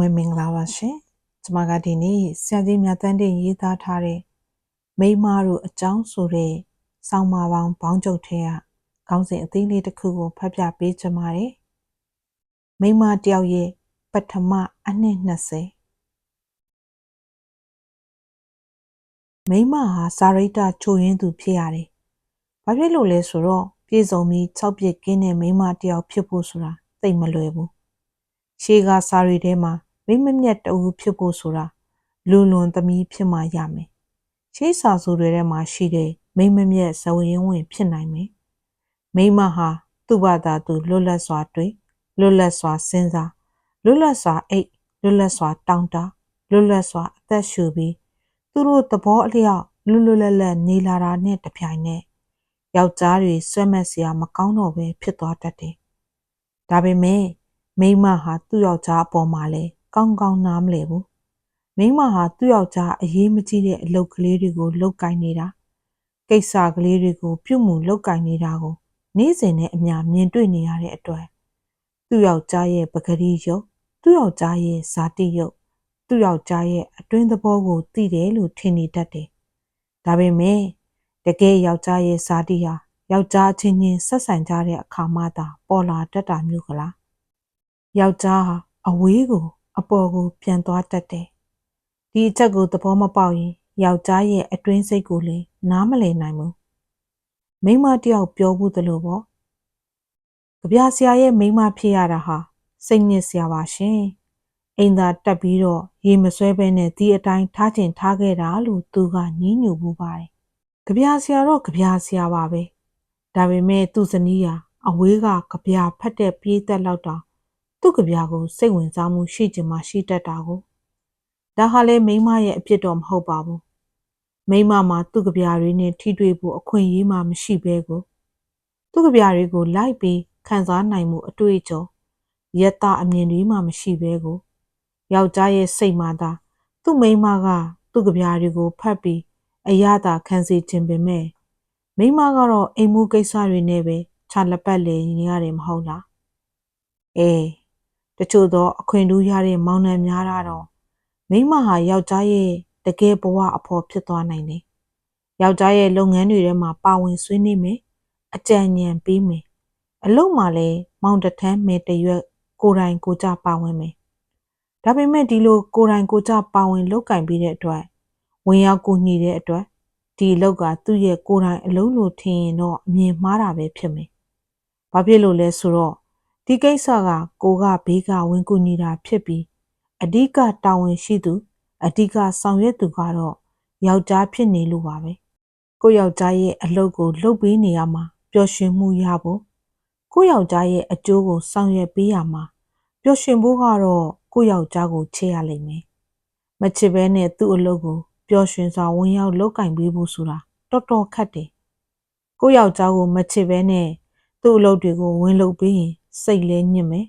ပဲမင်္ဂလာပါရှင်။ကျွန်မကဒီနေ့ဆရာကြီးမြတ်တန်းတင်ရေးသားထားတဲ့မိမတို့အကြောင်းဆိုတဲ့ဆောင်းပါပေါင်းဘောင်းကျုပ်ထဲကခေါင်းစဉ်အသေးလေးတစ်ခုကိုဖတ်ပြပေးချင်ပါတယ်။မိမတယောက်ရဲ့ပထမအနှစ်20မိမဟာစာရိတ္တချိုရင်းသူဖြစ်ရတယ်။ဘာဖြစ်လို့လဲဆိုတော့ပြည်စုံပြီး၆ပြစ်ကင်းတဲ့မိမတယောက်ဖြစ်ဖို့ဆိုတာသိမလွယ်ဘူး။ရှေးကစာရီထဲမှာ မိမမြတ်တူဖြစ်ဖို့ဆိုတာလူလွန်သမီးဖြစ်မှရမယ်။ရှေးစာဆိုတွေထဲမှာရှိတဲ့မိမမြတ်ဇဝရင်းဝင်ဖြစ်နိုင်မယ်။မိမဟာသူ့ဘာသာသူလွတ်လပ်စွာတွေ့လွတ်လပ်စွာစဉ်းစားလွတ်လပ်စွာအိတ်လွတ်လပ်စွာတောင်းတလွတ်လပ်စွာအသက်ရှူပြီးသူတို့သဘောအလျောက်လွတ်လွတ်လပ်လပ်နေလာတာနဲ့တပြိုင်နက်ယောက်ျားတွေဆွဲမဲ့စရာမကောင်းတော့ပဲဖြစ်သွားတတ်တယ်။ဒါပေမဲ့မိမဟာသူ့ယောက်ျားအပေါ်မှာလဲ ကောင်းကောင်းနားမလည်ဘူးမိမဟာသူ့ယောက်ျားအရေးမကြီးတဲ့အလုပ်ကလေးတွေကိုလုပ်ကင်နေတာကိစ္စကလေးတွေကိုပြုမှုလုပ်ကင်နေတာကိုနေ့စဉ်နဲ့အမျှမြင်တွေ့နေရတဲ့အတွက်သူ့ယောက်ျားရဲ့ပဂရီယုတ်သူ့ယောက်ျားရဲ့ဇာတိယုတ်သူ့ယောက်ျားရဲ့အတွင်းသဘောကိုသိတယ်လို့ထင်နေတတ်တယ်ဒါပေမဲ့တကယ်ယောက်ျားရဲ့ဇာတိဟာယောက်ျားချင်းချင်းဆက်ဆံကြတဲ့အခါမှသာပေါ်လာတတ်တာမျိုးကလားယောက်ျားဟာအဝေးကို အပေါ်ကို ပြန်သွားတတ်တယ်။ဒီအချက်ကိုသဘောမပေါက်ရင်ယောက်ျားရဲ့အတွင်းစိတ်ကိုလည်းနားမလည်နိုင်ဘူး။မိမတယောက်ပြောဘူးသလိုပေါ့။ကြပြဆရာရဲ့မိမဖြစ်ရတာဟာစိတ်ညစ်စရာပါရှင်။အိမ်သာတက်ပြီးတော့ရေမဆွဲဘဲနဲ့ဒီအတိုင်းထားချင်ထားခဲ့တာလို့သူကညင်းညူမှုပါတယ်။ကြပြဆရာတော့ကြပြဆရာပါပဲ။ဒါပေမဲ့သူ့ဇနီးဟာအဝေးကကြပြဖတ်တဲ့ပြေးသက်လောက်တောင် သူ့ကြပြကိုစိတ်ဝင်စားမှုရှိချင်မှရှိတတ်တာကိုဒါဟာလည်းမိမရဲ့အဖြစ်တော့မဟုတ်ပါဘူးမိမမှာသူ့ကြပြတွေနဲ့ထိတွေ့ဖို့အခွင့်အရေးမှမရှိဘဲကိုသူ့ကြပြတွေကိုလိုက်ပြီးခံစားနိုင်မှုအတွေ့အကြုံယတအမြင်တွေမှမရှိဘဲကိုယောက်ျားရဲ့စိတ်မှသာသူ့မိမကသူ့ကြပြတွေကိုဖတ်ပြီးအရသာခံစေခြင်းပင်မဲ့မိမကတော့အိမ်မှုကိစ္စတွေနဲ့ပဲခြာလက်ပတ်လေနေရတယ်မဟုတ်လားအေး တချို့သော အခွင့်ထူးရတဲ့မောင်နှံများတော့မိမဟာယောက်ျားရဲ့တကယ်ဘဝအဖို့ဖြစ်သွားနိုင်တယ်။ယောက်ျားရဲ့လုပ်ငန်းတွေထဲမှာပါဝင်ဆွေးနွေးမယ်။အကြံဉာဏ်ပေးမယ်။အလုပ်မှာလည်းမောင်တထမ်းမဲတရွက်ကိုယ်တိုင်ကိုကြပါဝင်မယ်။ဒါပေမဲ့ဒီလိုကိုယ်တိုင်ကိုကြပါဝင်လုပ်ကင်ပြီးတဲ့အတွက်ဝင်ရောက်ကိုညှိတဲ့အတွက်ဒီအလုပ်ကသူ့ရဲ့ကိုယ်တိုင်အလုပ်လို့ထင်ရင်တော့အမြင်မှားတာပဲဖြစ်မယ်။ဘာဖြစ်လို့လဲဆိုတော့ ဒီကိစ္စကကိုကဘေးကဝင်ကူညီတာဖြစ်ပြီးအဓိကတာဝန်ရှိသူအဓိကဆောင်ရွက်သူကတော့ယောက်ျားဖြစ်နေလို့ပါပဲကိုယောက်ျားရဲ့အလုပ်ကိုလုပ်ပေးနေရမှာပျော်ရွှင်မှုရဖို့ကိုယောက်ျားရဲ့အကျိုးကိုဆောင်ရွက်ပေးရမှာပျော်ရွှင်ဖို့ကတော့ကိုယောက်ျားကိုချေရလိမ့်မယ်မချစ်ဘဲနဲ့သူ့အလုပ်ကိုပျော်ရွှင်စွာဝင်ရောက်လုပ်ကင်ပေးဖို့ဆိုတာတော်တော်ခက်တယ်ကိုယောက်ျားကိုမချစ်ဘဲနဲ့သူ့အလုပ်တွေကိုဝင်လုပ်ပေးရင် စိတ်လဲညစ်မယ်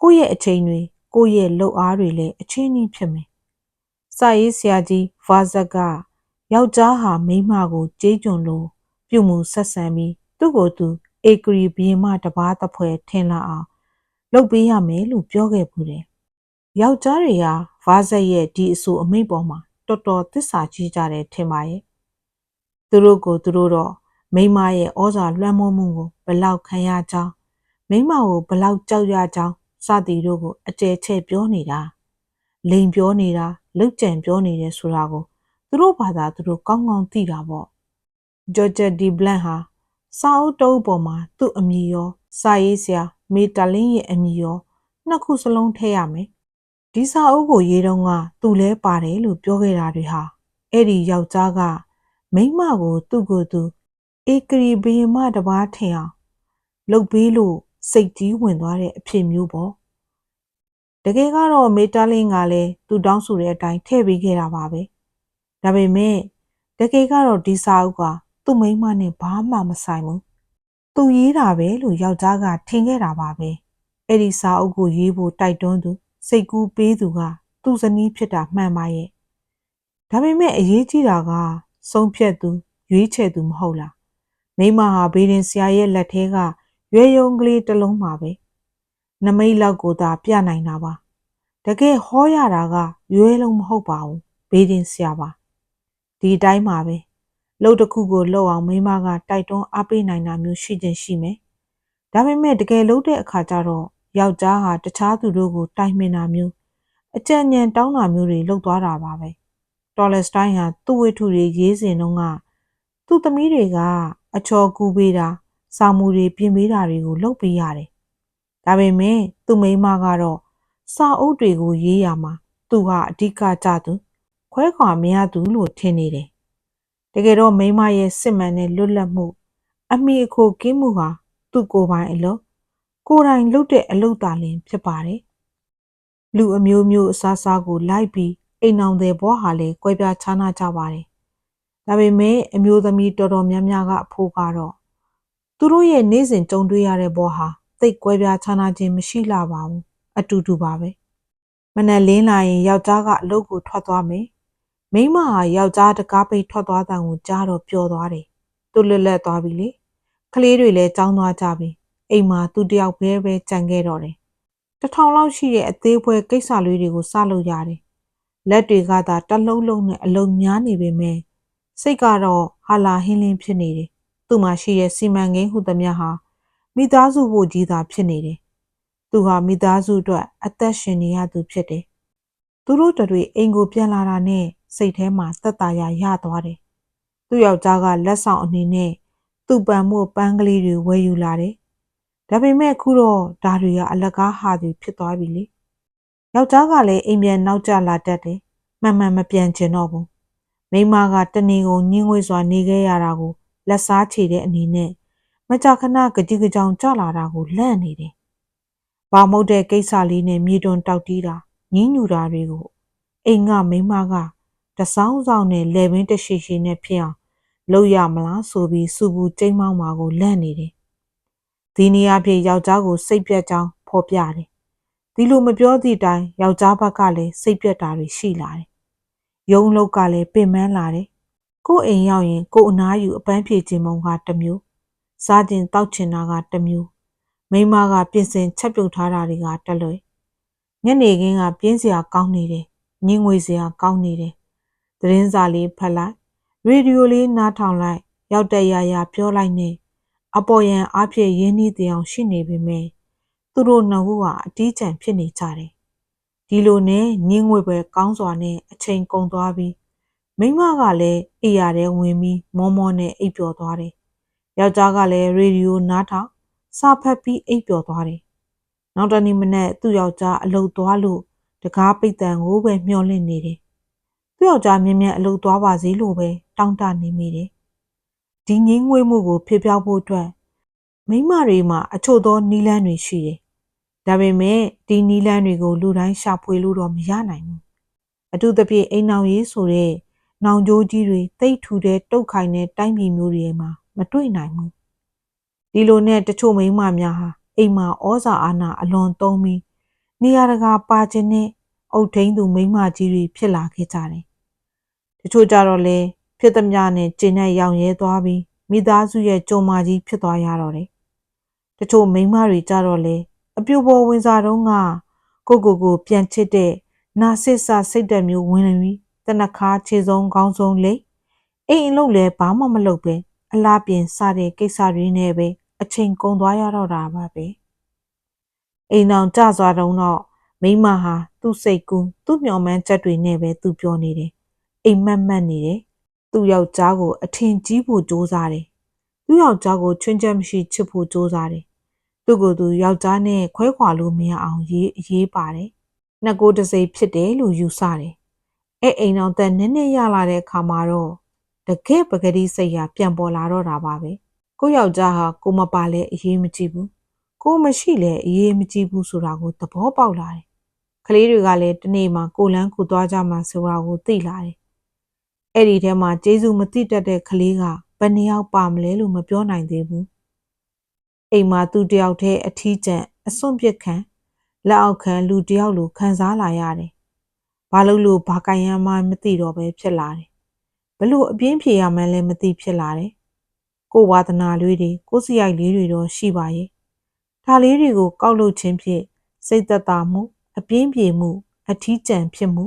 ကိုယ့်ရဲ့အချိန်တွေကိုယ့်ရဲ့လုပ်အားတွေလည်းအချင်းကြီးဖြစ်မယ်စာရေးဆရာကြီးဗာဇက်ကယောက်ျားဟာမိန်းမကိုကြေးကျွန်လို့ပြုမှုဆက်ဆံပြီးသူ့ကိုယ်သူအေဂရီဘီမတပားတဖွဲထင်လာအောင်လုပ်ပေးရမယ်လို့ပြောခဲ့ဘူးတယ်ယောက်ျားတွေဟာဗာဇက်ရဲ့ဒီအဆိုအမိတ်ပေါ်မှာတော်တော်သစ္စာကြီးကြတယ်ထင်ပါရဲ့သူတို့ကိုသူတို့တော့မိမရဲ့ဩဇာလွှမ်းမိုးမှုကိုဘလောက်ခံရကြောင်း မိမကိုဘလောက်ကြောက်ရကြောင်းစသည်တို့ကိုအကျယ်ချဲ့ပြောနေတာလိန်ပြောနေတာလုတ်ကြံပြောနေတယ်ဆိုတာကိုသူတို့ဘာသာသူတို့ကောင်းကောင်းသိတာပေါ့ဂျော်ဂျက်ဒီဘလန့်ဟာစာအုပ်တုပ်ပေါ်မှာသူ့အမည်ရောစာရေးဆရာမေတာလင်းရဲ့အမည်ရောနှစ်ခုစလုံးထည့်ရမယ်ဒီစာအုပ်ကိုရေးတော့ကသူလဲပါတယ်လို့ပြောခဲ့တာတွေဟာအဲ့ဒီယောက်ျားကမိမကိုသူ့ကိုယ်သူအေကရီဘရင်မတပားထင်အောင်လှုပ်ပေးလို့ စိတ်ကြီးဝင်သွားတဲ့အဖြစ်မျိုးပေါ့တကယ်ကတော့မေတာလင်းကလည်းသူတောင်းဆိုတဲ့အတိုင်းထည့်ပေးခဲ့တာပါပဲဒါပေမဲ့တကယ်ကတော့ဒီစာအုပ်ကသူ့မိန်းမနဲ့ဘာမှမဆိုင်ဘူးသူရေးတာပဲလို့ယောက်ျားကထင်ခဲ့တာပါပဲအဲ့ဒီစာအုပ်ကိုရေးဖို့တိုက်တွန်းသူစိတ်ကူးပေးသူကသူ့ဇနီးဖြစ်တာမှန်ပါရဲ့ဒါပေမဲ့အရေးကြီးတာကဆုံးဖြတ်သူရွေးချယ်သူမဟုတ်လားမိမဟာဘေးရင်ဆရာရဲ့လက်ထဲက ရွယ်ယုံကလေးတစ်လုံးပါပဲနမိတ်လောက်ကိုသာပြနိုင်တာပါတကယ်ဟောရတာကရွယ်လုံးမဟုတ်ပါဘူးဘေးတင်ဆရာပါဒီအတိုင်းပါပဲလှုပ်တစ်ခုကိုလှုပ်အောင်မိမကတိုက်တွန်းအားပေးနိုင်တာမျိုးရှိခြင်းရှိမယ်ဒါပေမဲ့တကယ်လှုပ်တဲ့အခါကျတော့ယောက်ျားဟာတခြားသူတို့ကိုတိုင်ပင်တာမျိုးအကြံဉာဏ်တောင်းတာမျိုးတွေလုပ်သွားတာပါပဲတော်လက်စတိုင်းဟာသူ့ဝိထုတွေရေးစဉ်တုန်းကသူ့သမီးတွေကအချော်ကူပေးတာ စာမှုတွေပြင်ပေးတာတွေကိုလုပ်ပေးရတယ်ဒါပေမဲ့သူ့မိန်းမကတော့စာအုပ်တွေကိုရေးရမှာသူဟာအဓိကကြသူခွဲခွာမရသူလို့ထင်နေတယ်တကယ်တော့မိန်းမရဲ့စစ်မှန်တဲ့လွတ်လပ်မှု အမိအခိုကင်းမှုဟာသူ့ကိုယ်ပိုင်အလုပ်ကိုယ်တိုင်လုပ်တဲ့အလုပ်သာလျှင်ဖြစ်ပါတယ်လူအမျိုးမျိုးအစားအစားကိုလိုက်ပြီးအိမ်အောင်တဲ့ဘဝဟာလည်းကွဲပြားခြားနားကြပါတယ်ဒါပေမဲ့အမျိုးသမီးတော်တော်များများကအဖို့ကတော့ သူတို့ရဲ့နေ့စဉ်ကြုံတွေ့ရတဲ့ဘဝဟာသိတ်ကွဲပြားခြားနားခြင်းမရှိလာပါဘူးအတူတူပါပဲမနက်လင်းလာရင်ယောက်ျားကအလုပ်ကိုထွက်သွားမယ်မိန်းမဟာယောက်ျားတကားပိတ်ထွက်သွားတဲ့ကိုကြားတော့ပျော်သွားတယ်သူလွတ်လပ်သွားပြီလေကလေးတွေလည်းကြောင်းသွားကြပြီအိမ်မှာသူတယောက်ပဲပဲကြံခဲ့တော့တယ်တထောင်လောက်ရှိတဲ့အသေးဖွဲကိစ္စလေးတွေကိုစလုပ်ရတယ်လက်တွေကသာတလုံးလုံးနဲ့အလုံးများနေပေမဲ့စိတ်ကတော့ဟာလာဟင်းလင်းဖြစ်နေတယ် သူ့မှာရှိတဲ့စီမံကိန်းဟုသမျှဟာမိသားစုဖို့ကြီးသာဖြစ်နေတယ်သူဟာမိသားစုအတွက်အသက်ရှင်နေရသူဖြစ်တယ်သူတို့တွေအိမ်ကိုပြန်လာတာနဲ့စိတ်ထဲမှာသက်သာရာရသွားတယ်သူ့ယောက်ျားကလက်ဆောင်အနေနဲ့သူ့ပန်မို့ပန်းကလေးတွေဝယ်ယူလာတယ်ဒါပေမဲ့ခုတော့ဒါတွေကအလကားဟာတွေဖြစ်သွားပြီလေယောက်ျားကလည်းအိမ်ပြန်နောက်ကျလာတတ်တယ်မှန်မှန်မပြန်ချင်တော့ဘူးမိမကတနေကုန်ညင်းငွေစွာနေခဲ့ရတာကို လက်စားချေတဲ့အနေနဲ့မကြခဏကြည်ကြောင်ကြလာတာကိုလန့်နေတယ်။ဘာမဟုတ်တဲ့ကိစ္စလေးနဲ့မြေတွန်တောက်တီးတာညင်းညူတာတွေကိုအိမ်ကမိမကတဆောင်းဆောင်နဲ့လေပင်တရှိရှိနဲ့ဖြစ်အောင်လုပ်ရမလားဆိုပြီးစူဘူးကျိမ်းမောင်းမှာကိုလန့်နေတယ်။ဒီနေရာဖြစ်ယောက်ျားကိုစိတ်ပြတ်ကြောင်းဖော်ပြတယ်။ဒီလိုမပြောသည့်တိုင်ယောက်ျားဘက်ကလည်းစိတ်ပြတ်တာတွေရှိလာတယ်။ယုံလောက်ကလည်းပင်ပန်းလာတယ်။ ကို့အိမ်ရောက်ရင်ကို့အနားယူအပန်းဖြေခြင်းမုံကတစ်မျိုးစားခြင်းတောက်ချင်တာကတစ်မျိုးမိမကပြင်ဆင်ချက်ပြုတ်ထားတာတွေကတလွယ်ညနေခင်းကပြင်းစရာကောင်းနေတယ်ညင်ငွေစရာကောင်းနေတယ်သတင်းစာလေးဖတ်လိုက်ရေဒီယိုလေးနားထောင်လိုက် ရောက်တဲ့ရရပြောလိုက်နေအပေါ်ယံအဖြစ်ရင်းနှီးတဲ့အောင်ရှိနေပေမဲ့သူတို့နှစ်ဦးဟာအတီးကျန်ဖြစ်နေကြတယ်ဒီလိုနဲ့ညင်းငွေပဲကောင်းစွာနဲ့အချိန်ကုန်သွားပြီး မိမကလည်းအိယာထဲဝင်ပြီးမောမောနဲ့အိပ်ပျော်သွားတယ်ယောက်ျားကလည်းရေဒီယိုနားထောင်စာဖတ်ပြီးအိပ်ပျော်သွားတယ်နောက်တနေ့မနက်သူ့ယောက်ျားအလုပ်သွားလို့တကားပိတ်တန်ကိုပဲမျောလင့်နေတယ်သူ့ယောက်ျားမြင်မြန်အလုပ်သွားပါစေလို့ပဲတောင်းတနေမိတယ်ဒီငင်းငွေမှုကိုဖေပြောက်ဖို့အတွက်မိမတွေမှာအချို့သောနီလန်းတွေရှိတယ်ဒါပေမဲ့ဒီနီလန်းတွေကိုလူတိုင်းရှာဖွေလို့တော့မရနိုင်ဘူးအထူးသဖြင့်အိမ်အောင်ရေးဆိုတဲ့ နောင်ကြိုးကြီးတွေတိတ်ထူတဲ့တုတ်ခိုင်တဲ့တိုင်းပြည်မျိုးတွေမှာမတွေ့နိုင်ဘူးဒီလိုနဲ့တချို့မိန်းမများဟာအိမ်မှာဩဇာအာဏာအလွန်သုံးပြီးနေရာတကာပါခြင်းနဲ့အုတ်ထင်းသူမိန်းမကြီးတွေဖြစ်လာခဲ့ကြတယ်တချို့ကြတော့လေဖြစ်သမျှနဲ့ကျင်းနဲ့ရောင်ရဲသွားပြီးမိသားစုရဲ့ကြုံမာကြီးဖြစ်သွားရတော့တယ်တချို့မိန်းမတွေကြတော့လေအပြိုပေါ်ဝင်စားတော့ကကိုကိုကိုပြန်ချစ်တဲ့နာဆစ်စာစိတ်တက်မျိုးဝင်လာပြီး တနခါခြေစုံခေါင်းစုံလိအိမ်အလုပ်လဲဘာမှမလုပ်ပဲအလားပြင်စတဲ့ကိစ္စတွေနဲ့ပဲအချိန်ကုန်သွားရတော့တာပါပဲအိမ်အောင်ကြစွာတုံးတော့မိမဟာသူ့စိတ်ကူးသူ့မျော်မှန်းချက်တွေနဲ့ပဲသူပြောနေတယ်အိမ်မက်မက်နေတယ်သူ့ယောက်ျားကိုအထင်ကြီးဖို့ကြိုးစားတယ်သူ့ယောက်ျားကိုချွင်းချက်မရှိချစ်ဖို့ကြိုးစားတယ်သူ့ကိုယ်သူယောက်ျားနဲ့ခွဲခွာလို့မရအောင်ရေးရေးပါတယ်နှစ်ကိုယ်တစ်စိတ်ဖြစ်တယ်လို့ယူဆတယ် အဲ့အိမ်အောင်တက်နည်းနည်းရလာတဲ့အခါမှာတော့တကယ်ပဂတိစိတ်ရပြန်ပေါ်လာတော့တာပါပဲကိုယောက်ျားဟာကိုမပါလဲအေးမကြည့်ဘူးကိုမရှိလဲအေးမကြည့်ဘူးဆိုတာကိုသဘောပေါက်လာတယ်ကလေးတွေကလည်းတနေ့မှကိုလန်းကိုသွားကြမှာဆိုတာကိုသိလာတယ်အဲ့ဒီထဲမှာကျေးဇူးမသိတတ်တဲ့ကလေးကဘယ်နှယောက်ပါမလဲလို့မပြောနိုင်သေးဘူးအိမ်မှာသူတယောက်တည်းအထီးကျန်အစွန့်ပစ်ခံလက်အောက်ခံလူတယောက်လိုခံစားလာရတယ် ဘာလို့လို့ဘာကံရမ်းမှမသိတော့ပဲဖြစ်လာတယ်ဘလို့အပြင်းဖြေရမှန်းလည်းမသိဖြစ်လာတယ်ကိုဝါသနာလေးတွေကိုစရိုက်လေးတွေတော့ရှိပါရဲ့ဒါလေးတွေကိုကောက်လို့ခြင်းဖြင့်စိတ်သက်သာမှု အပြင်းပြေမှု အထီးကျန်ဖြစ်မှု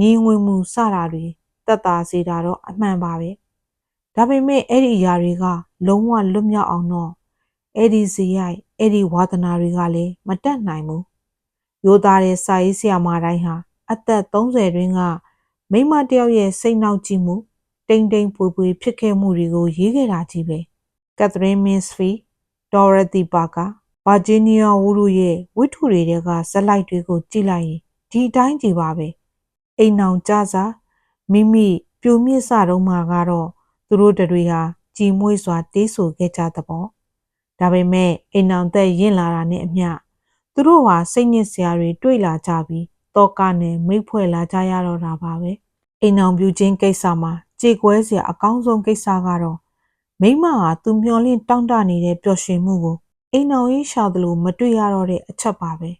ညီငွေမှုစတာတွေတက်တာစေတာတော့အမှန်ပါပဲဒါပေမဲ့အဲ့ဒီအရာတွေက လုံးဝလွတ်မြောက်အောင်တော့အဲ့ဒီဇေယိုက်အဲ့ဒီဝါသနာတွေကလည်းမတက်နိုင်ဘူးရိုးသားတဲ့စာရေးဆရာမတိုင်းဟာ အသက်30တွင်းကမိန်းမတစ်ယောက်ရဲ့စိတ်နှောက်ကြည့်မှုတိမ်တိမ်ပွေပွေဖြစ်ခဲ့မှုတွေကိုရေးခဲ့တာကြီးပဲကက်သရင်းမင်းစဖီဒေါ်ရသီပါကာဗာဂျီးနီးယားဝူရူရဲ့ဝိထုတွေကဇက်လိုက်တွေကိုကြည့်လိုက်ရင်ဒီအတိုင်းကြီးပါပဲအိမ်အောင်ကြစားမိမိပြိုမြင့်စတော့မှကတော့သူတို့တွေဟာကြည်မွေးစွာတေးဆိုခဲ့ကြသဘောဒါပေမဲ့အိမ်အောင်သက်ရင့်လာတာနဲ့အမျှသူတို့ဟာစိတ်ညစ်စရာတွေတွေ့လာကြပြီး တောကနဲ့မိတ်ဖွဲ့လာကြရတော့တာပါပဲအိမ်အောင်ပြူချင်းကိစ္စမှာကြေကွဲစရာအကောင်းဆုံးကိစ္စကတော့မိမဟာသူမျောလင့်တောင့်တနေတဲ့ပျော်ရွှင်မှုကိုအိမ်အောင်ရေးရှာသလိုမတွေ့ရတော့တဲ့အချက်ပါပဲ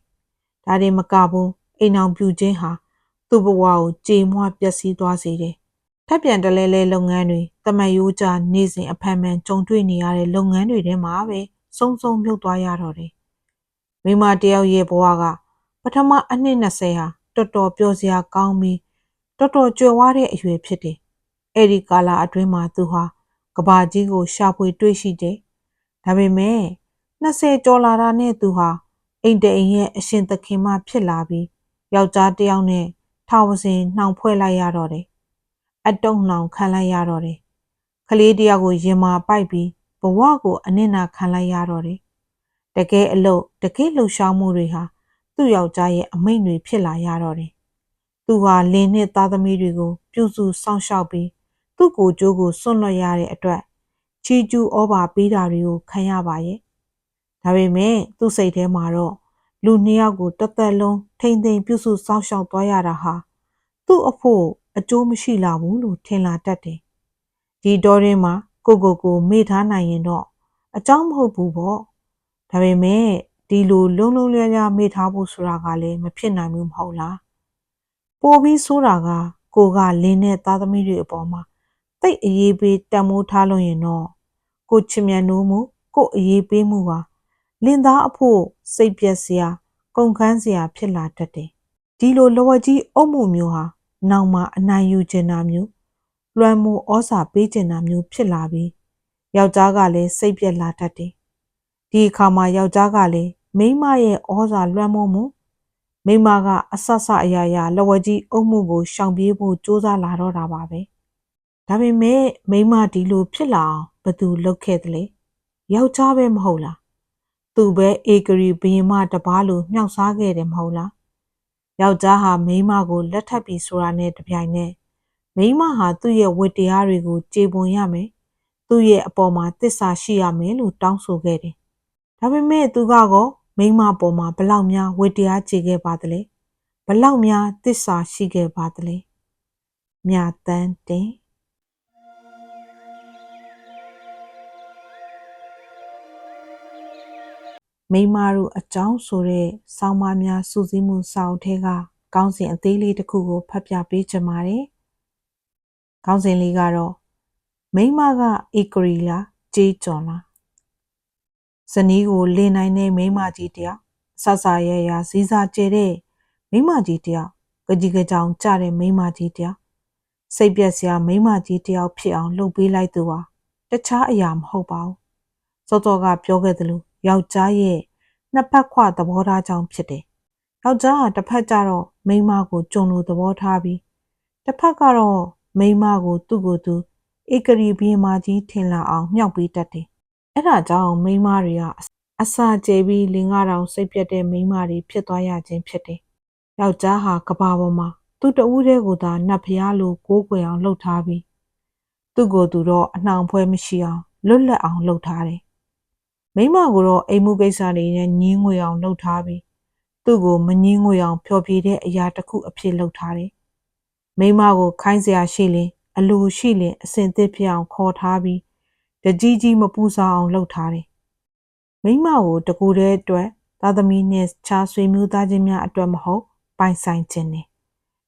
ဒါတွေမကဘူးအိမ်အောင်ပြူချင်းဟာသူ့ဘဝကိုကြေမွပျက်စီးသွားစေတယ်ထပ်ပြန်တလဲလဲလုပ်ငန်းတွေတမယိုးကြနေစဉ်အဖန်ဖန်ကြုံတွေ့နေရတဲ့လုပ်ငန်းတွေထဲမှာပဲစုံစုံမြုပ်သွားရတော့တယ်မိမတယောက်ရဲ့ဘဝက ပထမအနှစ်20ဟာတော်တော်ပျော်စရာကောင်းပြီးတော်တော်ကြွယ်ဝတဲ့အရွယ်ဖြစ်တယ်အဲ့ဒီကာလအတွင်းမှာသူဟာကဘာကြီးကိုရှာဖွေတွေ့ရှိတယ်ဒါပေမဲ့20ကျော်လာတာနဲ့သူဟာအိမ်တအိမ်ရဲ့အရှင်သခင်မဖြစ်လာပြီးယောက်ျားတစ်ယောက်နဲ့ထာဝစဉ်နှောင်ဖွဲ့လိုက်ရတော့တယ်အတုံနှောင်ခံလိုက်ရတော့တယ်ကလေးတယောက်ကိုရင်မာပိုက်ပြီးဘဝကိုအနစ်နာခံလိုက်ရတော့တယ်တကယ်အလုပ်တကယ်လှူရှားမှုတွေဟာ သူ့ယောက်ျားရဲ့အမိန့်တွေဖြစ်လာရတော့တယ်သူဟာလင်းနဲ့သားသမီးတွေကိုပြုစုစောင့်ရှောက်ပြီးသူ့ကိုကြိုးကိုစွန့်လွတ်ရတဲ့အတွက်ချီကျူးဩဘာပေးတာတွေကိုခံရပါရဲ့ဒါပေမဲ့သူ့စိတ်ထဲမှာတော့လူနှစ်ယောက်ကိုတသက်လုံးထိမ့်သိမ့်ပြုစုစောင့်ရှောက်သွားရတာဟာသူ့အဖို့အကျိုးမရှိလာဘူးလို့ထင်လာတတ်တယ်ဒီတော့ရင်မှာကိုကိုကိုမေ့ထားနိုင်ရင်တော့အကြောင်းမဟုတ်ဘူးပေါ့ဒါပေမဲ့ ဒီလိုလုံးလုံးလျားလျားမေ့ထားဖို့ဆိုတာကလည်းမဖြစ်နိုင်ဘူးမဟုတ်လားပိုပြီးဆိုတာကကိုကလင်းတဲ့သားသမီးတွေအပေါ်မှာတိတ်အရေးပေးတံမိုးထားလို့ရင်တော့ကိုချစ်မြတ်နိုးမှုကိုအရေးပေးမှုပါလင်သားအဖို့စိတ်ပြက်စရာကုန်ခန်းစရာဖြစ်လာတတ်တယ်ဒီလိုလဝကြီးအုပ်မှုမျိုးဟာနောက်မှအနိုင်ယူကျင်တာမျိုးလွှမ်းမိုးဩစာပေးကျင်တာမျိုးဖြစ်လာပြီးယောက်ျားကလည်းစိတ်ပြက်လာတတ်တယ်ဒီအခါမှာယောက်ျားကလည်း မိန်းမရဲ့ဩဇာလွှမ်းမိုးမှုမိန်းမကအဆဆအရာရာလဝကြီးအုပ်မှုကိုရှောင်ပြေးဖို့ကြိုးစားလာတော့တာပါပဲဒါပေမဲ့မိန်းမဒီလိုဖြစ်လာအောင်ဘသူလုပ်ခဲ့သလဲယောက်ျားပဲမဟုတ်လားသူပဲအေဂရီဘရင်မတပားလိုမြှောက်စားခဲ့တယ်မဟုတ်လားယောက်ျားဟာမိန်းမကိုလက်ထပ်ပြီးဆိုတာနဲ့တပြိုင်နက်မိန်းမဟာသူ့ရဲ့ဝတ္တရားတွေကိုကြေပွန်ရမယ်သူ့ရဲ့အပေါ်မှာတစ္ဆာရှိရမယ်လို့တောင်းဆိုခဲ့တယ်ဒါပေမဲ့သူကတော့ မိန်းမပေါ်မှာဘလောက်များဝတ္တရားကြေခဲ့ပါသလဲဘလောက်များတစ္ဆာရှိခဲ့ပါသလဲမြတ်တန်းတင်မိမာတို့အကြောင်းဆိုတဲ့ဆောင်းပါးများစူးစီးမှုစာအုပ်ထဲကကောင်းစဉ်အသေးလေးတစ်ခုကိုဖတ်ပြပေးချင်ပါတယ်။ကောင်းစဉ်လေးကတော့မိမကဧကရီလာကြေးကြော်လာ ဇနီးကိုလင်နိုင်တဲ့မိမကြီးတယောက်ဆဆရရစည်းစားကျဲတဲ့မိမကြီးတယောက်ကကြီးကကြောင်ကြတဲ့မိမကြီးတယောက်စိတ်ပြက်စရာမိမကြီးတယောက်ဖြစ်အောင်လှုပ်ပေးလိုက်သူဟာတခြားအရာမဟုတ်ပါဘူးစောစောကပြောခဲ့သလိုယောက်ျားရဲ့နှစ်ဖက်ခွသဘောထားကြောင့်ဖြစ်တယ်။ယောက်ျားကတစ်ဖက်ကျတော့မိန်းမကိုကြုံလို့သဘောထားပြီးတစ်ဖက်ကတော့မိန်းမကိုသူ့ကိုယ်သူဧကရီဘီမာကြီးထင်လာအောင်မြှောက်ပေးတတ်တယ်။ အဲ့ဒါကြောင့်မိန်းမတွေကအစာကျဲပြီးလင်္ကာတောင်စိတ်ပြတ်တဲ့မိန်းမတွေဖြစ်သွားရခြင်းဖြစ်တယ်။ယောက်ျားဟာကဘာပေါ်မှာသူ့တဦးတည်းကိုသာနတ်ဖျားလိုကိုးကွယ်အောင်လှုပ်ထားပြီးသူ့ကိုယ်သူတော့အနှောင်ဖွဲမရှိအောင်လွတ်လပ်အောင်လှုပ်ထားတယ်မိမကိုတော့အိမ်မှုကိစ္စတွေနဲ့ညင်းငွေအောင်လှုပ်ထားပြီးသူ့ကိုမညင်းငွေအောင်ဖျော်ဖြေတဲ့အရာတစ်ခုအဖြစ်လှုပ်ထားတယ်။မိမကိုခိုင်းစရာရှိရင်အလိုရှိရင်အစင်သစ်ဖြစ်အောင်ခေါ်ထားပြီး တကြီးကြီးမပူစားအောင်လှုပ်ထားတယ်။မိမကိုတကူတဲ့အတွက်သားသမီးနဲ့ခြားဆွေမျိုးသားချင်းများအတွက်မဟုတ်ပိုင်ဆိုင်ခြင်းနဲ့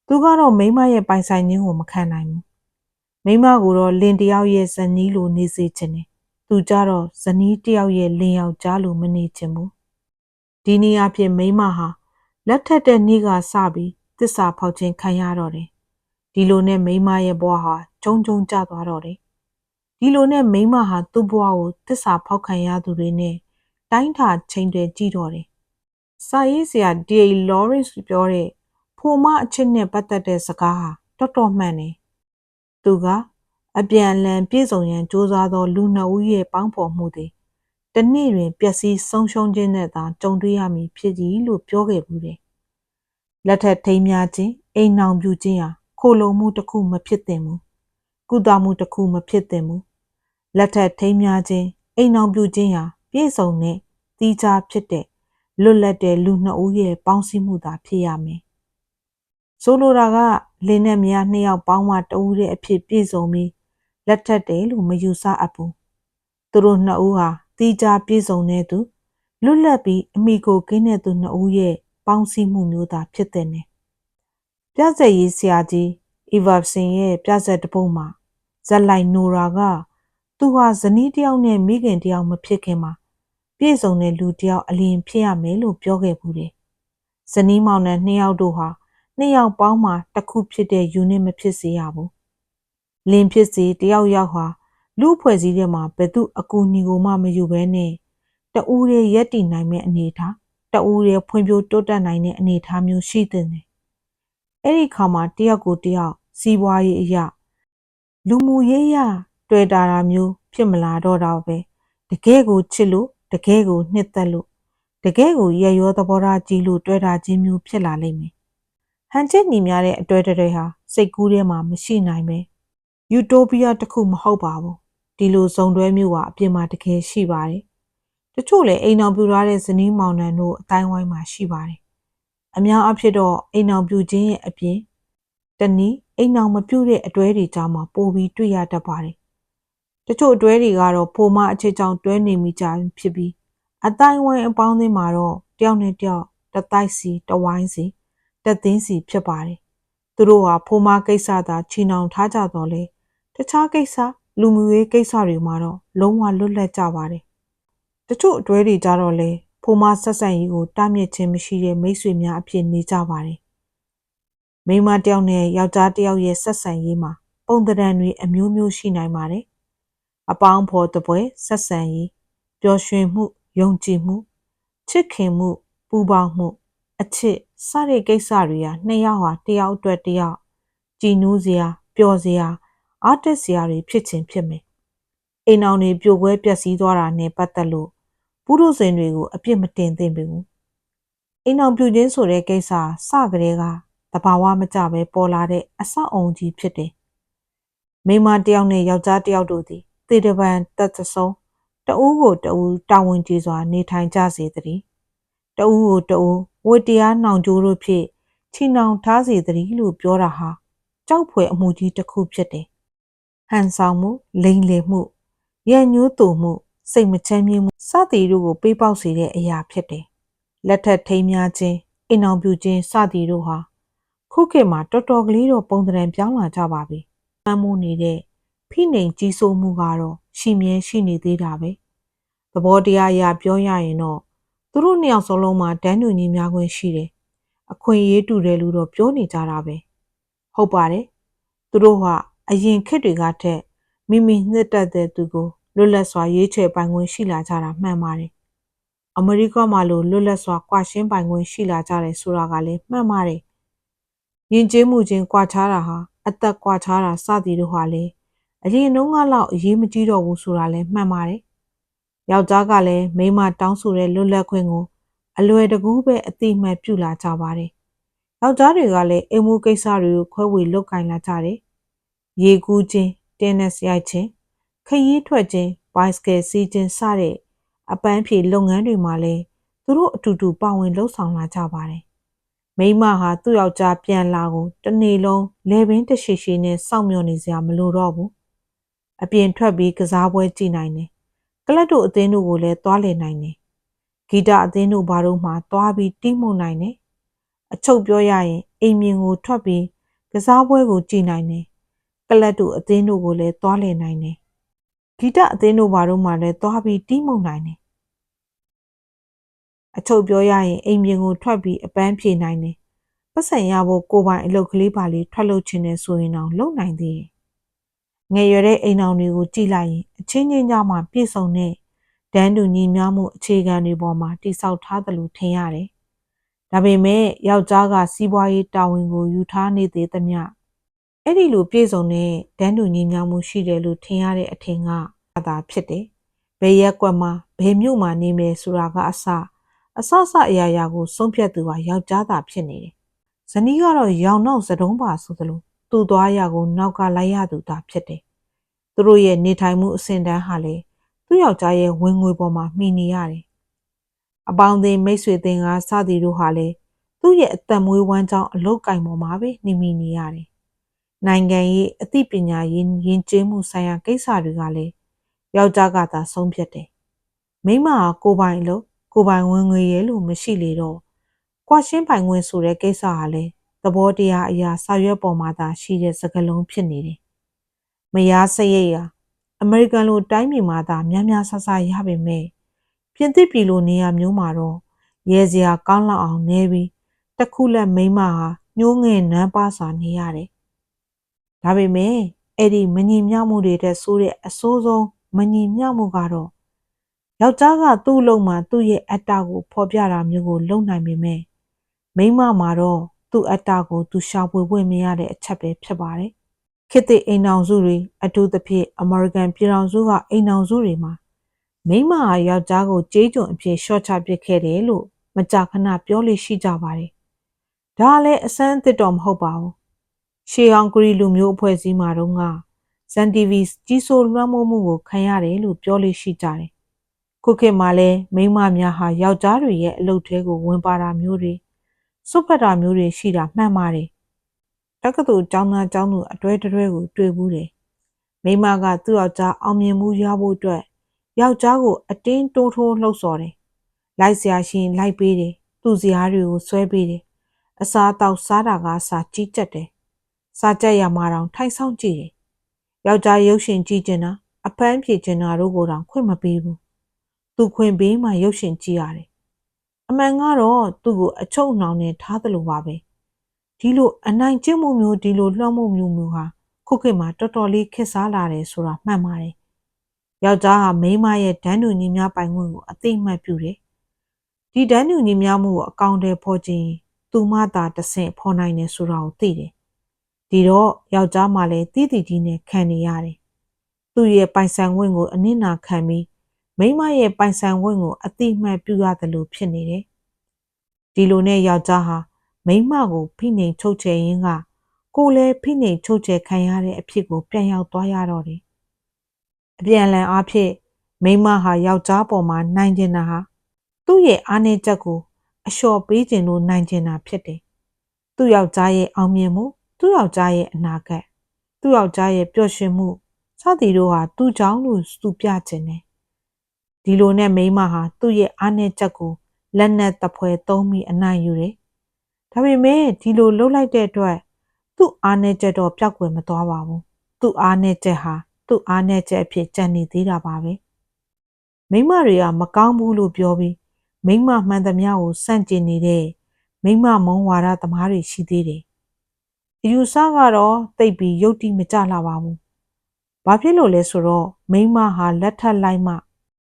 သူကတော့မိမရဲ့ပိုင်ဆိုင်ခြင်းကိုမခံနိုင်ဘူး။မိမကိုတော့လင်တယောက်ရဲ့ဇနီးလိုနေစေခြင်းနဲ့သူကြတော့ဇနီးတယောက်ရဲ့လင်ယောက်ကြားလိုမနေချင်ဘူးဒီနေ့အဖြစ်မိမဟာလက်ထက်တဲ့နေ့ကစပြီးတစ္ဆာဖောက်ခြင်းခံရတော့တယ်ဒီလိုနဲ့မိန်းမရဲ့ဘဝဟာဂျုံဂျုံကျသွားတော့တယ် ဒီလိုနဲ့မိန်းမဟာသူ့ဘဝကိုတစ္ဆာဖောက်ခံရသူတွေနဲ့တိုင်းတာချိန်တွေကြည့်တော့တယ်စာရေးဆရာ D.A. Lawrence ပြောတဲ့ဖိုမအချစ်နဲ့ပတ်သက်တဲ့စကားဟာတော်တော်မှန်တယ်သူကအပြန်အလှန်ပြေဆုံးရန်စ조사သောလူနှစ်ဦးရဲ့ပေါင်းဖော်မှုသည်တနေ့တွင်ပျက်စီးဆုံးရှုံးခြင်းနဲ့သာကြုံတွေ့ရမည်ဖြစ်သည်လို့ပြောခဲ့ဘူးတယ်။လက်ထက်ထိမ်းများခြင်းအိမ်နောင်ပြူခြင်းဟာခိုလုံမှုတစ်ခုမဖြစ်သင့်ဘူး။ကုသမှုတစ်ခုမဖြစ်သင့်ဘူး။ လက်ထက်ထိမ်းများခြင်းအိမ်နောင်ပြူခြင်းဟာပြည့်စုံတဲ့တီးခြားဖြစ်တဲ့လွတ်လပ်တဲ့လူနှစ်ဦးရဲ့ပေါင်းစည်းမှုသာဖြစ်ရမယ်။ဆိုလိုတာကလင်းနဲ့မြားနှစ်ယောက်ပေါင်းမှတဦးတဲ့အဖြစ်ပြည့်စုံပြီးလက်ထက်တယ်လို့မယူဆအပ်ဘူး။သူတို့နှစ်ဦးဟာတီးခြားပြည့်စုံတဲ့သူလွတ်လပ်ပြီးအမိကိုကင်းတဲ့သူနှစ်ဦးရဲ့ပေါင်းစည်းမှုမျိုးသာဖြစ်တဲ့နဲ့ပြဇက်ရေးဆရာကြီးအီဗာဆင်ရဲ့ပြဇက်တပုတ်မှာဇက်လိုက်နိုရာက သူဟာဇနီးတယောက်နဲ့မိခင်တယောက်မဖြစ်ခင်မှာပြည့်စုံတဲ့လူတယောက်အလင်းဖြစ်ရမယ်လို့ပြောခဲ့ဘူးတယ်။ဇနီးမောင်နှံနှစ်ယောက်တို့ဟာနှစ်ယောက်ပေါင်းမှာတစ်ခုဖြစ်တဲ့ယူနစ်မဖြစ်စေရဘူး။လင်းဖြစ်စေတယောက်ယောက်ဟာလူဖွဲ့စည်းထဲမှာဘယ်သူအကူအညီကိုမှမယူဘဲနဲ့တဦးရဲ့ရက်တည်နိုင်မဲ့အနေအထားတဦးရဲ့ဖွံ့ဖြိုးတိုးတက်နိုင်တဲ့အနေအထားမျိုးရှိတဲ့တယ်။အဲ့ဒီခါမှာတယောက်ကိုတယောက်စီးပွားရေးအရာလူမှုရေးအရာ တွေ့တာတာမျိုးဖြစ်မလာတော့တော့ပဲတကယ်ကိုချစ်လို့တကယ်ကိုနှစ်သက်လို့တကယ်ကိုရရောသဘောထားကြီးလို့တွေ့တာချင်းမျိုးဖြစ်လာလိမ့်မယ်။ဟန်ချက်ညီများတဲ့အတွေ့အကြုံဟာစိတ်ကူးထဲမှာမရှိနိုင်ပဲယူတိုပီးယားတစ်ခုမဟုတ်ပါဘူးဒီလိုဇုံတွဲမျိုးဟာအပြင်မှာတကယ်ရှိပါတယ်တချို့လည်းအိမ်အောင်ပြူထားတဲ့ဇနီးမောင်နှံတို့အတိုင်းဝိုင်းမှာရှိပါတယ်အများအဖြစ်တော့အိမ်အောင်ပြူခြင်းရဲ့အပြင်တနည်းအိမ်အောင်မပြူတဲ့အတွဲတွေကြားမှာပိုပြီးတွေ့ရတတ်ပါတယ် တချို့အတွဲတွေကတော့ဖိုမအခြေချောင်တွဲနေမိကြဖြစ်ပြီးအတိုင်းဝိုင်းအပေါင်းအသင်းမှာတော့တယောက်နဲ့တယောက်တတိုက်စီတဝိုင်းစီတသင်းစီဖြစ်ပါတယ်သူတို့ဟာဖိုမကိစ္စသာချီနှောင်ထားကြတော့လေတခြားကိစ္စလူမှုရေးကိစ္စတွေမှာတော့လုံးဝလွတ်လပ်ကြပါတယ်။တချို့အတွဲတွေကြတော့လေဖိုမဆက်ဆံရေးကိုတားမြစ်ခြင်းမရှိတဲ့မိတ်ဆွေများအဖြစ်နေကြပါတယ်။မိန်းမတယောက်နဲ့ယောက်ျားတယောက်ရဲ့ဆက်ဆံရေးမှာပုံသဏ္ဍာန်တွေအမျိုးမျိုးရှိနိုင်ပါတယ်။ အပေါင်းဖော်တပွဲဆက်ဆံရေးပျော်ရွှင်မှုယုံကြည်မှုချစ်ခင်မှုပူပေါင်းမှု အချစ်စတဲ့ကိစ္စတွေဟာနှစ်ယောက်ဟာတယောက်အတွက်တယောက်ကြည်နူးစရာပျော်စရာအားတက်စရာတွေဖြစ်ခြင်းဖြစ်မယ်။အိမ်အောင်တွေပြိုကွဲပျက်စီးသွားတာနဲ့ပတ်သက်လို့ပုရုဇဉ်တွေကိုအပြစ်မတင်သင့်ဘူး။အိမ်အောင်ပြူခြင်းဆိုတဲ့ကိစ္စစကတည်းကတဘာဝမကြပဲပေါ်လာတဲ့အဆောက်အုံကြီးဖြစ်တယ်။မိန်းမတယောက်နဲ့ယောက်ျားတယောက်တို့သည် တေတပံတက်သဆုံးတဦးကိုတဦးတာဝန်ကျေစွာ နေထိုင်ကြစေတည်း။တဦးကိုတဦးဝတ္တရားနှောင်ကြိုးတို့ဖြင့်ချီနှောင်ထားစေတည်းလို့ပြောတာဟာကြောက်ဖွယ်အမှုကြီးတစ်ခုဖြစ်တယ်ဟန်ဆောင်မှုလိမ်လည်မှုရန်ညိုးတူမှုစိတ်မချမ်းမြေ့မှုစသည်တို့ကိုပေးပေါက်စေတဲ့အရာဖြစ်တယ်။လက်ထက်ထိမ်းများခြင်းအိမ်အောင်ပြုခြင်းစသည်တို့ဟာခုခေတ်မှာတော်တော်ကလေးတော့ပုံသဏ္ဍာန်ပြောင်းလာကြပါပြီ။မှန်မှုနေတဲ့ ဖိနှိမ်ကြီးစိုးမှုကတော့ရှိမြဲရှိနေသေးတာပဲ။သဘောတရားအရပြောရရင်တော့သူတို့နှစ်ယောက်စလုံးမှာတန်းတူညီများခွင့်ရှိတယ်။အခွင့်အရေးတူတယ်လို့တော့ပြောနေကြတာပဲ။ဟုတ်ပါတယ်။သူတို့ကအရင်ခေတ်တွေကထက်မိမိနှစ်သက်တဲ့သူကိုလွတ်လပ်စွာရွေးချယ်ပိုင်ခွင့်ရှိလာကြတာမှန်ပါတယ်။အမေရိကမှာလိုလွတ်လပ်စွာကွာရှင်းပိုင်ခွင့်ရှိလာကြတယ်ဆိုတာကလည်းမှန်ပါတယ်။ယဉ်ကျေးမှုချင်းကွာခြားတာဟာအသက်ကွာခြားတာစသည်တို့ဟာလည်း အရင်တုန်းကလောက်အရေးမကြီးတော့ဘူးဆိုတာလည်းမှန်ပါတယ်။ယောက်ျားကလည်းမိန်းမတောင်းဆိုတဲ့လွတ်လပ်ခွင့်ကိုအလွယ်တကူပဲအတိအမှတ်ပြုလာကြပါတယ်။ယောက်ျားတွေကလည်းအိမ်မှုကိစ္စတွေကိုခွဲဝေလုပ်ကင်လာကြတယ်ရေကူးခြင်းတင်းနက်ရိုက်ခြင်းခရီးထွက်ခြင်းဘိုက်စကယ်စီးခြင်းစတဲ့အပန်းဖြေလုပ်ငန်းတွေမှာလည်းသူတို့အတူတူပါဝင်လှုပ်ဆောင်လာကြပါတယ်။မိမဟာသူ့ယောက်ျားပြန်လာကိုတနေ့လုံးလဲပင်တရှိရှိနဲ့စောင့်မျှော်နေစရာမလိုတော့ဘူး။ အပြင်ထွက်ပြီးကစားပွဲကြည့်နိုင်တယ်။ကလပ်တို့အသင်းတို့ကိုလည်းသွားလည်နိုင်တယ်။ဂီတအသင်းတို့ဘာတို့မှသွားပြီးတီးမှုန်နိုင်တယ်။အချုပ်ပြောရရင်အိမ်မြင်ကိုထွက်ပြီးကစားပွဲကိုကြည့်နိုင်တယ်ကလပ်တို့အသင်းတို့ကိုလည်းသွားလည်နိုင်တယ်ဂီတအသင်းတို့ဘာတို့မှလည်းသွားပြီးတီးမှုန်နိုင်တယ်အချုပ်ပြောရရင်အိမ်ပြင်ကိုထွက်ပြီးအပန်းဖြေနိုင်တယ်ပတ်စံရဖို့ကိုယ်ပိုင်အလုပ်ကလေးပါလေးထွက်လုပ်ချင်တယ်ဆိုရင်တော့လုပ်နိုင်သေးတယ် ငယ်ရွယ်တဲ့အိမ်အောင်တွေကိုကြည့်လိုက်ရင်အချင်းချင်းကြားမှာပြည့်စုံတဲ့ဒန်းတူညီမျှမှုအခြေခံတွေပေါ်မှာတိဆောက်ထားသလိုထင်ရတယ်ဒါပေမဲ့ယောက်ျားကစီးပွားရေးတာဝန်ကိုယူထားနေသေးသမျှအဲ့ဒီလိုပြည့်စုံတဲ့ဒန်းတူညီမျှမှုရှိတယ်လို့ထင်ရတဲ့အထင်ကသာဖြစ်တယ်ဘယ်ရက်ကွက်မှာဘယ်မြို့မှာနေမယ်ဆိုတာကအစအဆအဆအရာရာကိုဆုံးဖြတ်သူကယောက်ျားသာဖြစ်နေတယ်ဇနီးကတော့ရောင်နောက်စတုံးပါဆိုသလို သူ့သွားရာကိုနောက်ကလိုက်ရသူသာဖြစ်တယ်သူတို့ရဲ့နေထိုင်မှုအဆင့်တန်းဟာလေသူ့ယောက်ျားရဲ့ဝင်ငွေပေါ်မှာမှီနေရတယ်အပေါင်းအသင်းမိတ်ဆွေသင်္ကားစသည်တို့ဟာလေသူ့ရဲ့အသက်မွေးဝမ်းကြောင်းအလုတ်ကင်ပေါ်မှာပဲနေမိနေရတယ်နိုင်ငံရေးအသိပညာရေးယဉ်ကျေးမှုဆိုင်ရာကိစ္စတွေကလည်းယောက်ျားကသာဆုံးဖြတ်တယ်။မိန်းမကကိုယ်ပိုင်အလို့ကိုယ်ပိုင်ဝင်ငွေရဲလို့မရှိလေတော့ကွာရှင်းပိုင်ခွင့်ဆိုတဲ့ကိစ္စဟာလည်း သဘောတရားအရာစာရွက်ပေါ်မှာသာရှိတဲ့စကားလုံးဖြစ်နေတယ်။မယားစရိတ်ဟာအမေရိကန်လိုတိုင်းပြည်မှာသာများများဆဆရပါပေမဲ့ပြင်သစ်ပြည်လိုနေရာမျိုးမှာတော့ရဲစရာကောင်းလောက်အောင်နေပြီးတစ်ခုလက်မိန်းမဟာညှိုးငယ်နန်းပါစွာနေရတယ်။ဒါပေမဲ့အဲ့ဒီမညီမျှမှုတွေတဲ့ဆိုးတဲ့အဆိုးဆုံးမညီမျှမှုကတော့ယောက်ျားကသူ့အလုံးမှာသူ့ရဲ့အတ္တကိုဖော်ပြတာမျိုးကို လုပ်နိုင်ပေမဲ့မိန်းမမှာတော့ သူ့အတ္တကိုသူရှာဖွေဖို့မရတဲ့အချက်ပဲဖြစ်ပါတယ်။ခေတ်သစ်အိမ်အောင်စုတွေအထူးသဖြင့်အမေရိကန်ပြည်ထောင်စုကအိမ်အောင်စုတွေမှာမိန်းမဟာယောက်ျားကိုကြေးကျွန်အဖြစ်ရှော့ချပစ်ခဲ့တယ်လို့မကြာခဏပြောလို့ရှိကြပါတယ်။ဒါလည်းအစမ်းအသစ်တော့မဟုတ်ပါဘူး။ရှေးအောင်ဂရီလူမျိုးအဖွဲ့အစည်းမှာတော့ကဇန်တီဗီကြီးစိုးလွှမ်းမိုးမှုကိုခံရတယ်လို့ပြောလို့ရှိကြတယ်။ခုခေတ်မှာလည်းမိန်းမများဟာယောက်ျားတွေရဲ့အလုပ်ထဲကိုဝင်ပါတာမျိုးတွေ စွတ်ဖက်တာမျိုးတွေရှိတာမှန်ပါတယ်။တက္ကသိုလ်ကျောင်းသားကျောင်းသူအတွဲတွဲကိုတွေ့ဘူးတယ်။မိန်းမကသူ့ယောက်ျားအောင်မြင်မှုရဖို့အတွက်ယောက်ျားကိုအတင်းတိုးထိုးလှုပ်ဆော်တယ်။လိုက်စရာရှိရင်လိုက်ပေးတယ်။သူ့စရာတွေကိုဆွဲပေးတယ်။အစားအသောက်စားတာကစာကြီးကျက်တယ်။စားကြက်ရမှာတောင်ထိုင်ဆောင်ကြည့်တယ်။ယောက်ျားရုပ်ရှင်ကြည့်ကျင်တာအပန်းဖြေကျင်တာတို့ကိုတောင်ခွင့်မပေးဘူး။သူခွင့်ပေးမှရုပ်ရှင်ကြည့်ရတယ်။ အမှန်ကတော့သူ့ကိုအချုပ်နှောင်နဲ့ထားသလိုပါပဲ။ဒီလိုအနိုင်ကျင့်မှုမျိုးဒီလိုလွှမ်းမိုးမှုမျိုးဟာခုခေတ်မှာတော်တော်လေးခက်စားလာတယ်ဆိုတာမှန်ပါတယ်။ယောက်ျားဟာမိန်းမရဲ့ဒန်းတူညီမျှပိုင်ခွင့်ကိုအသိအမှတ်ပြုတယ်။ဒီဒန်းတူညီမျှမှုကိုအကောင့်ထဲပေါ်ခြင်းသူမသာတဆင့်ဖော်နိုင်တယ်ဆိုတာကိုသိတယ်။ဒီတော့ယောက်ျားမှလည်းတည်တည်ကြီးနဲ့ခံနေရတယ်။သူ့ရဲ့ပိုင်ဆိုင်ခွင့်ကိုအနစ်နာခံပြီး မိန်းမရဲ့ပိုင်ဆိုင်ခွင့်ကိုအသိအမှတ်ပြုရတယ်လို့ဖြစ်နေတယ်။ဒီလိုနဲ့ယောက်ျားဟာမိန်းမကိုဖိနှိမ်ချုပ်ချယ်ရင်းကကိုယ်လည်းဖိနှိမ်ချုပ်ချယ်ခံရတဲ့အဖြစ်ကိုပြန်ရောက်သွားရတော့တယ်။အပြန်အလှန်အားဖြင့်မိန်းမဟာယောက်ျားပေါ်မှာနိုင်ကျင်တာဟာသူ့ရဲ့အားနည်းချက်ကိုအလျှော်ပေးခြင်းလို့နိုင်ကျင်တာဖြစ်တယ်။သူ့ယောက်ျားရဲ့အောင်မြင်မှုသူ့ယောက်ျားရဲ့အနာဂတ်သူ့ယောက်ျားရဲ့ပျော်ရွှင်မှုစသည်တို့ဟာသူ့ကြောင့်လို့သူပြခြင်းတယ်။ ဒီလိုနဲ့မိန်းမဟာသူ့ရဲ့အားနည်းချက်ကိုလက်နက်တပွဲသုံးပြီးအနိုင်ယူတယ်။ဒါပေမဲ့ဒီလိုလှုပ်လိုက်တဲ့အတွက်သူ့အားနည်းချက်တော့ပျောက်ကွယ်မသွားပါဘူး။သူ့အားနည်းချက်ဟာသူ့အားနည်းချက်အဖြစ်ကြံနေသေးတာပါပဲ။မိန်းမတွေကမကောင်းဘူးလို့ပြောပြီးမိန်းမမှန်သမျှကိုစန့်ကျင်နေတဲ့မိန်းမမုံဝါဒသမားတွေရှိသေးတယ်။အယူဆကတော့တိတ်ပြီးယုတ်တိမကြလာပါဘူး။ဘာဖြစ်လို့လဲဆိုတော့မိန်းမဟာလက်ထပ်လိုက်မှ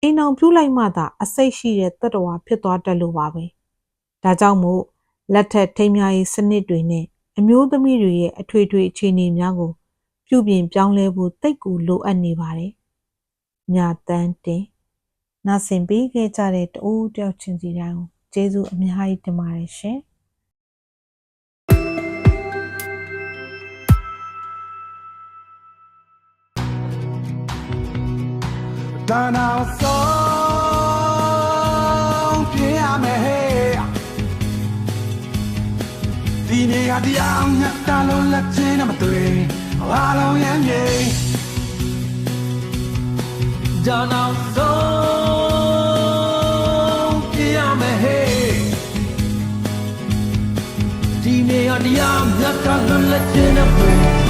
အိမ်အောင်ပြုလိုက်မှသာအစိတ်ရှိတဲ့တတ္တဝါဖြစ်သွားတတ်လို့ပါပဲ။ဒါကြောင့်မို့လက်ထက်ထိမ်းများရေးစနစ်တွေနဲ့အမျိုးသမီးတွေရဲ့အထွေထွေအခြေအနေများကို ပြုပြင်ပြောင်းလဲဖို့တိတ်ကိုလိုအပ်နေပါတယ်။ညာတန်းတင်နာဆင်ပေးခဲ့ကြတဲ့တအိုးတယောက်ချင်းစီတိုင်းကိုကျေးဇူးအများကြီးတင်ပါတယ်ရှင်။ Turn our song ပြရမယ်ဟဲ့ဒီနေ့အတရားညတ်တလုံးလက်ချင်းနဲ့မတွေ့အားလုံးရမ်းမြေ Turn our song ပြရမယ်ဟဲ့ဒီနေ့အတရားညတ်တလုံးလက်ချင်းနဲ့မတွေ့